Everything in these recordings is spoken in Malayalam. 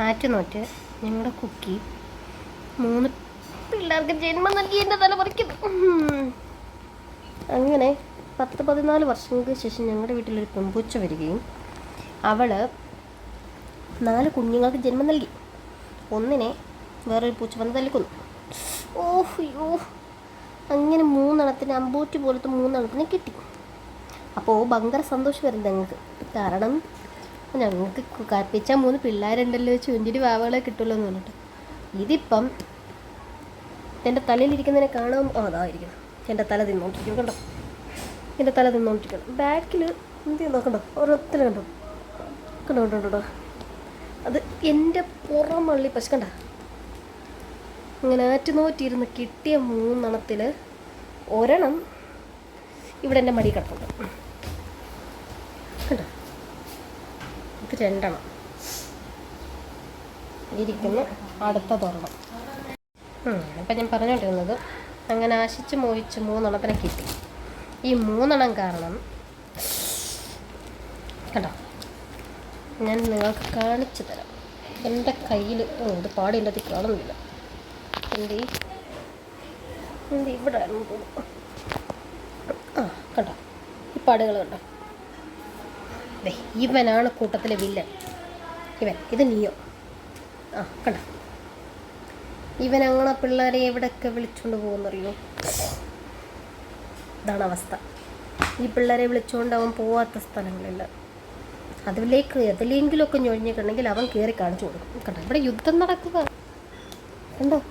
ആറ്റുനോറ്റ് ഞങ്ങളുടെ കുക്കി. മൂന്ന് പിള്ളേർക്ക് ജന്മം നൽകി എന്റെ തല അങ്ങനെ പത്ത് പതിനാല് വർഷങ്ങൾക്ക് ശേഷം ഞങ്ങളുടെ വീട്ടിലൊരു പെമ്പൂച്ച വരികയും അവൾ നാല് കുഞ്ഞുങ്ങൾക്ക് ജന്മം നൽകി. ഒന്നിനെ വേറൊരു പൂച്ച വന്ന് തല്ലിക്കുന്നു. ഓഹ് യോ അങ്ങനെ മൂന്നെണ്ണത്തിന് അമ്പൂറ്റി പോലത്തെ മൂന്നെണ്ണത്തിന് കിട്ടി. അപ്പോൾ ഭയങ്കര സന്തോഷമായിരുന്നു ഞങ്ങൾക്ക്. കാരണം ഞങ്ങൾക്ക് കപ്പിച്ച മൂന്ന് പിള്ളേരുണ്ടല്ലോ ചുഞ്ചിരി വാവകളെ കിട്ടുമല്ലോ എന്ന് പറഞ്ഞിട്ട്. ഇതിപ്പം എന്റെ തലയിലിരിക്കുന്നതിനെ കാണാൻ ആ അതായിരിക്കണം എന്റെ തല തിന്നോണ്ടിരിക്കും കണ്ടോ? എന്റെ തല തിന്നോണ്ടിരിക്കണം ബാക്കിൽ എന്ത് നോക്കണ്ടോ ഓരോരുത്തരും കണ്ടോ? കണ്ടോ കണ്ടോ കണ്ടോ അത് എന്റെ പുറം മള്ളി പശു കണ്ട? ഇങ്ങനെ ആറ്റുനോറ്റിരുന്ന് കിട്ടിയ മൂന്നെണ്ണത്തിൽ ഒരെണ്ണം ഇവിടെ എന്റെ മടി കിടപ്പുണ്ട്. കണ്ടോ? ഇത് രണ്ടെണ്ണം. ഇരിക്കുന്നു. അടുത്ത തുറണം അപ്പം ഞാൻ പറഞ്ഞുകൊണ്ടിരുന്നത് അങ്ങനെ ആശിച്ച് മോഹിച്ച് മൂന്നെണ്ണത്തിനെ കിട്ടി. ഈ മൂന്നെണ്ണം കാരണം കേട്ടോ ഞാൻ നിങ്ങൾക്ക് കാണിച്ചു തരാം. എന്റെ കയ്യിൽ ഇത് പാടിന്റെ അത് കാണുന്നില്ല. എന്റെ ഇവിടെ ആ കേട്ടോ ഈ പാടുകൾ കണ്ടോ? ഇവനാണ് കൂട്ടത്തിലെ വില്ലൻ. ഇവൻ ഇത് നീയോ. ആ കണ്ട? ഇവൻ അങ്ങനെ പിള്ളേരെ എവിടെയൊക്കെ വിളിച്ചുകൊണ്ട് പോകുന്നറിയോ? ഇതാണ് അവസ്ഥ. ഈ പിള്ളേരെ വിളിച്ചുകൊണ്ട് അവൻ പോവാത്ത സ്ഥലങ്ങളില്ല. അതിലേക്ക് എതിലെങ്കിലുമൊക്കെ ഞൊഴിഞ്ഞിട്ടുണ്ടെങ്കിൽ അവൻ കയറി കാണിച്ചു കൊടുക്കും. കണ്ടോ? ഇവിടെ യുദ്ധം നടക്കുക. കണ്ടോ?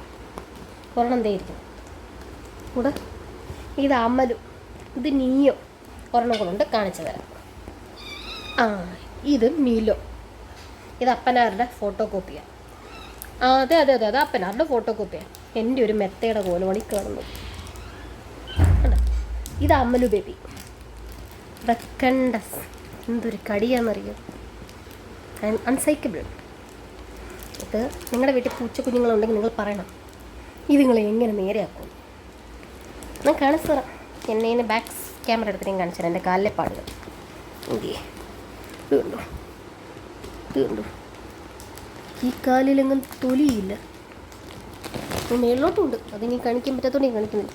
ഒരെണ്ണം തേയിരിക്കും കൂടെ? ഇത് അമലും. ഇത് നീയോ. ഒരെണ്ണം കൊണ്ടുണ്ട് കാണിച്ചു തരാം. ആ ഇത് മിലോ. ഇത് അപ്പനാരുടെ ഫോട്ടോ കോപ്പിയാണ് ആ അതെ അതെ അതെ അത് അപ്പനാരുടെ ഫോട്ടോ കോപ്പിയാണ് എന്റെ ഒരു മെത്തയുടെ കോലുമണി കാണുന്നു? ഇത് അമ്മലു ബേബി. റക്കണ്ടസ് എന്തൊരു കടിയാണെന്നറിയോ അൺസൈക്കബിൾ ഇത് നിങ്ങളുടെ വീട്ടിൽ പൂച്ച കുഞ്ഞുങ്ങളുണ്ടെങ്കിൽ നിങ്ങൾ പറയണം. ഇത് നിങ്ങൾ എങ്ങനെ നേരെയാക്കും? ഞാൻ കാണിച്ചു തരാം. എന്നെ ബാക്ക് ക്യാമറ എടുത്തിട്ട് ഞാൻ കാണിച്ചു തരാം. എന്റെ കാലിലെ പാടുകൾ. എന്തിയേ ഇത് കണ്ടോ ഈ കാലിലെങ്ങും തൊലിയില്ല. മേളിലോട്ടുണ്ട്. അതിനി കാണിക്കാൻ പറ്റാത്തോണ്ട് കാണിക്കുന്നില്ല.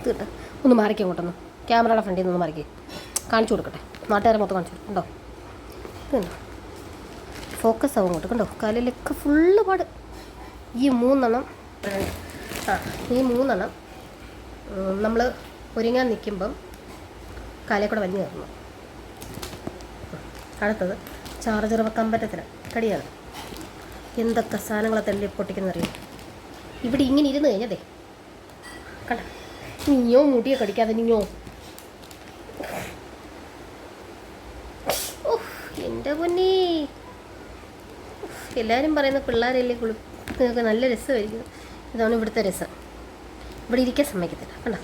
ഇത് കണ്ടോ ഒന്ന് മാറിക്കോ അങ്ങോട്ടൊന്ന്. ക്യാമറയുടെ ഫ്രണ്ടിൽ നിന്ന് ഒന്ന് മാറിക്കേ. കാണിച്ചു കൊടുക്കട്ടെ. നാട്ടുകാരെ മൊത്തം കാണിച്ചു. കണ്ടോ? ഇത് കണ്ടോ ഫോക്കസ് ആവും അങ്ങോട്ട്. കണ്ടോ? കാലിലൊക്കെ ഫുള്ള് പാട്. ഈ മൂന്നെണ്ണം ആ ഈ മൂന്നെണ്ണം നമ്മൾ ഒരുങ്ങാൻ നിൽക്കുമ്പം കാലേ വലിഞ്ഞു കയറുന്നു. അടുത്തത് ചാർജർ വെക്കാൻ പറ്റത്തില്ല കടിയാണ്. എന്തൊക്കെ സാധനങ്ങളെ തല്ലി പൊട്ടിക്കുന്നറിയും? ഇവിടെ ഇങ്ങനെ ഇരുന്ന് കഴിഞ്ഞതേ കണ്ട. നീയോ മുടിയെ കടിക്കാതെ ഉഫ്, എന്റെ പൊന്നേ. എല്ലാവരും പറയുന്ന പിള്ളേരല്ലേ കുളി നല്ല രസമായിരിക്കും. ഇതാണ് ഇവിടുത്തെ രസം. ഇവിടെ ഇരിക്കാൻ സമ്മതിക്കത്തില്ല. കണ്ട.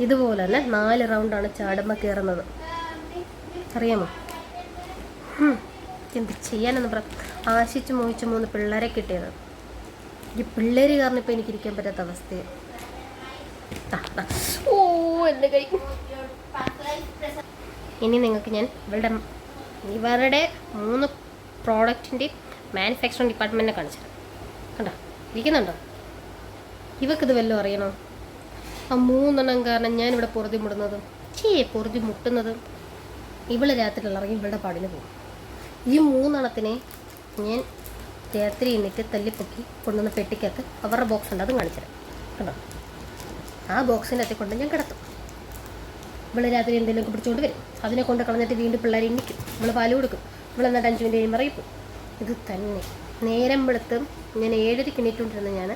ഇതുപോലെ തന്നെ നാല് റൗണ്ടാണ് ചാടുമ്പ കയറുന്നത് അറിയാമോ? എന്ത് ചെയ്യാനെന്ന് പറ ആശിച്ച് മോഹിച്ച് മൂന്ന് പിള്ളേരെ കിട്ടിയത്. ഈ പിള്ളേര് കാരണം ഇപ്പം എനിക്ക് ഇരിക്കാൻ പറ്റാത്ത അവസ്ഥയാണ്. ഓ എന്റെ കൈ. ഇനി നിങ്ങൾക്ക് ഞാൻ ഇവരുടെ ഇവരുടെ മൂന്ന് പ്രോഡക്റ്റിന്റെ മാനുഫാക്ചറിങ് ഡിപ്പാർട്ട്മെന്റിനെ കാണിച്ചു തരാം. കണ്ടോ? ഇരിക്കുന്നുണ്ടോ? ഇവക്കിത് വല്ലതും അറിയണോ? ആ മൂന്നെണ്ണം കാരണം ഞാനിവിടെ പൊറുതി മുടുന്നതും ചേ പൊറുതി മുട്ടുന്നത്. ഇവിടെ രാത്രി ഇറങ്ങി ഇവളുടെ പാടിന് പോകും. ഈ മൂന്നെണ്ണത്തിനെ ഞാൻ രാത്രി എണ്ണിട്ട് തല്ലിപ്പൊക്കി കൊണ്ടുവന്ന പെട്ടിക്കകത്ത് അവരുടെ ബോക്സ് ഉണ്ട് അതും കാണിച്ചു കണ്ടോ? ആ ബോക്സിന്റെ അകത്ത് കൊണ്ട് ഞാൻ കിടത്തും. ഇവിടെ രാത്രി എന്തെങ്കിലുമൊക്കെ പിടിച്ചുകൊണ്ട് വരും. അതിനെ കൊണ്ട് കളഞ്ഞിട്ട് വീണ്ടും പിള്ളേരെ എണ്ണിക്കും നമ്മൾ പാൽ കൊടുക്കും. ഇവിടെ എന്നിട്ട് അഞ്ച് മിനിറ്റ് കഴിയുമ്പോൾ അറിയിപ്പും ഇത് തന്നെ. നേരം വെളുത്തും ഞാൻ ഏഴരയ്ക്ക് എണീറ്റുകൊണ്ടിരുന്ന ഞാൻ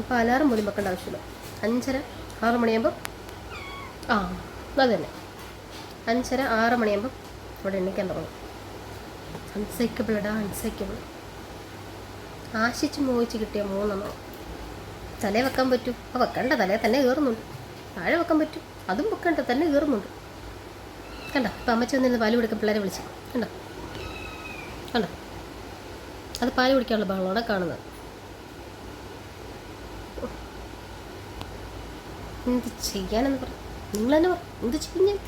ഇപ്പോൾ അലാറം പോലും വെക്കേണ്ട ആവശ്യമില്ല. അഞ്ചര ആറ് മണിയാകുമ്പോൾ ആ അത് തന്നെ അഞ്ചര ആറ് മണിയാകുമ്പോൾ ഇവിടെ എണ്ണിക്കാൻ തുടങ്ങും. അൺസൈക്കബിൾ ഇടാ അൺസൈക്കബിൾ ആശിച്ച് മോഹിച്ച് കിട്ടിയ മൂന്നെണ്ണം. തലേ വെക്കാൻ പറ്റും. ആ വെക്കണ്ട തലേ തന്നെ കയറുന്നുണ്ട് താഴെ വെക്കാൻ പറ്റും. അതും വെക്കണ്ട തന്നെ കയറുന്നുണ്ട് കണ്ട? ഇപ്പം അമ്മച്ചി വന്നിരുന്ന് പാൽ കുടിക്കാൻ പിള്ളേരെ വിളിച്ചു. കണ്ടോ? കണ്ടോ? അത് പാൽ കുടിക്കാനുള്ള ബഹളമാണ് കാണുന്നത്. എന്ത് ചെയ്യാനെന്ന് പറ. നിങ്ങൾ തന്നെ പറ. എന്ത് ചെയ്യും ഞാൻ